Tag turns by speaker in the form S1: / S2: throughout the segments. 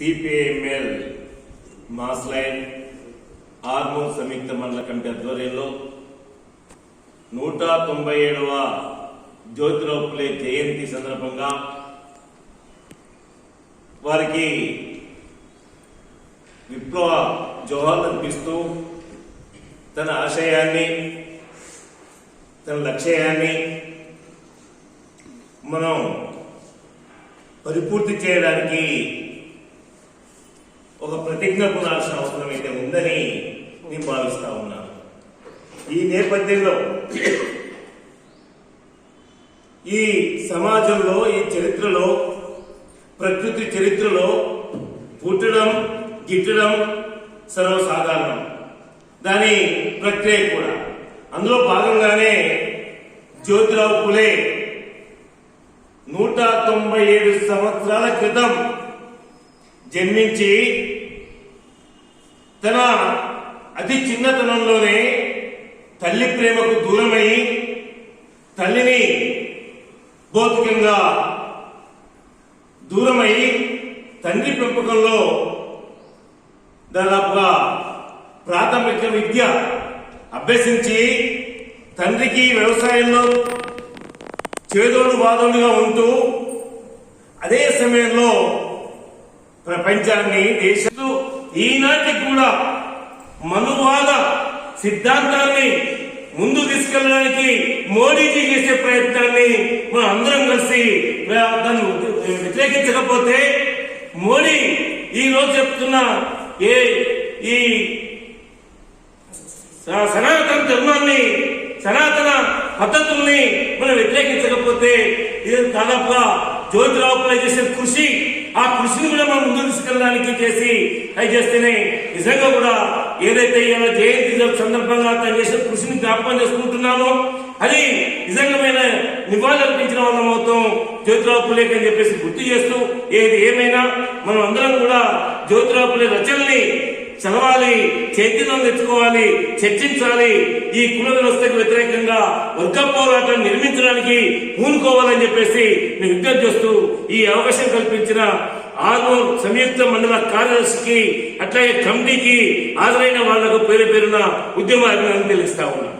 S1: CPI ML mass line Armoor సంయుక్త మండల committee ఆధ్వర్యంలో నూట తొంభై ఏడవ జ్యోతిరావు పులే జయంతి సందర్భంగా వారికి విప్లవ జోహార్లు అర్పిస్తూ తన ఆశయాన్ని తన లక్ష్యాన్ని మనం పరిపూర్తి చేయడానికి ఒక ప్రతిజ్ఞ కొనాల్సిన అవసరం అయితే ఉందని నేను భావిస్తా ఉన్నాను ఈ నేపథ్యంలో ఈ సమాజంలో ఈ చరిత్రలో ప్రకృతి చరిత్రలో పుట్టడం గిట్టడం సర్వసాధారణం. దాని ప్రక్రియ కూడా. అందులో భాగంగానే జ్యోతిరావు పులే నూట తొంభై ఏడు సంవత్సరాల క్రితం జన్మించి తన అతి చిన్నతనంలోనే తల్లి ప్రేమకు దూరమై తల్లిని భౌతికంగా దూరమై తండ్రి పెంపకంలో దాదాపుగా ప్రాథమిక విద్య అభ్యసించి తండ్రికి వ్యవసాయంలో చేదోడు వాదోడుగా ఉంటూ అదే సమయంలో ప్రపంచాన్ని దేశంలో ఈనాటికి కూడా మనువాద సిద్ధాంతాన్ని ముందు తీసుకెళ్ళడానికి మోడీజీ చేసే ప్రయత్నాన్ని మనం అందరం కలిసి దాన్ని వ్యతిరేకించకపోతే మోడీ ఈ రోజు చెప్తున్న ఏ ఈ సనాతన ధర్మాన్ని సనాతన పద్ధతుల్ని మనం వ్యతిరేకించకపోతే ఇది దాదాపుగా జ్యోతిరావు చేసిన చేసే కృషి ఆ కృషిని కూడా మనం ముందు తీసుకెళ్ళడానికి చేసి అది చేస్తేనే నిజంగా కూడా ఏదైతే ఇవాళ జయంతి సందర్భంగా తను చేసిన కృషిని జ్ఞాపకం చేసుకుంటున్నామో అది నిజంగా నివాళులర్పించిన వాళ్ళం అవుతాం జ్యోతిరావు పులేకి అని చెప్పేసి గుర్తు చేస్తూ ఏది ఏమైనా మనం అందరం కూడా జ్యోతిరావు పులే రచనల్ని చదవాలి చైతన్యం తెచ్చుకోవాలి చర్చించాలి. ఈ కుల వ్యవస్థకు వ్యతిరేకంగా వర్గ పోరాటం నిర్మించడానికి పూనుకోవాలని చెప్పేసి నేను విజ్ఞప్తి చేస్తూ ఈ అవకాశం కల్పించిన ఆర్మూర్ సంయుక్త మండల కార్యదర్శికి అట్లాగే కమిటీకి హాజరైన వాళ్ళకు పేరు పేరున ఉద్యమ అభినందన తెలుస్తా ఉన్నా.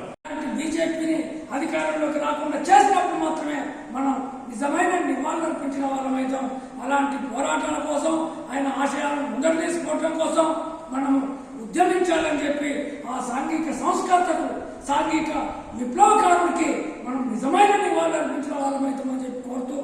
S2: బీజేపీని అధికారంలోకి రాకుండా చేసినప్పుడు మాత్రమే మనం నిజమైన నివాళులు అర్పించిన వాళ్ళమైతాం. అలాంటి పోరాటాల కోసం ఆయన ఆశయాలను ముందడు తీసుకోవడం కోసం మనం ఉద్యమించాలని చెప్పి ఆ సాంఘిక సంస్కర్తకు సాంఘిక విప్లవకారుడికి మనం నిజమైన నివాళులు అర్పించిన వాళ్ళం చెప్పి కోరుతూ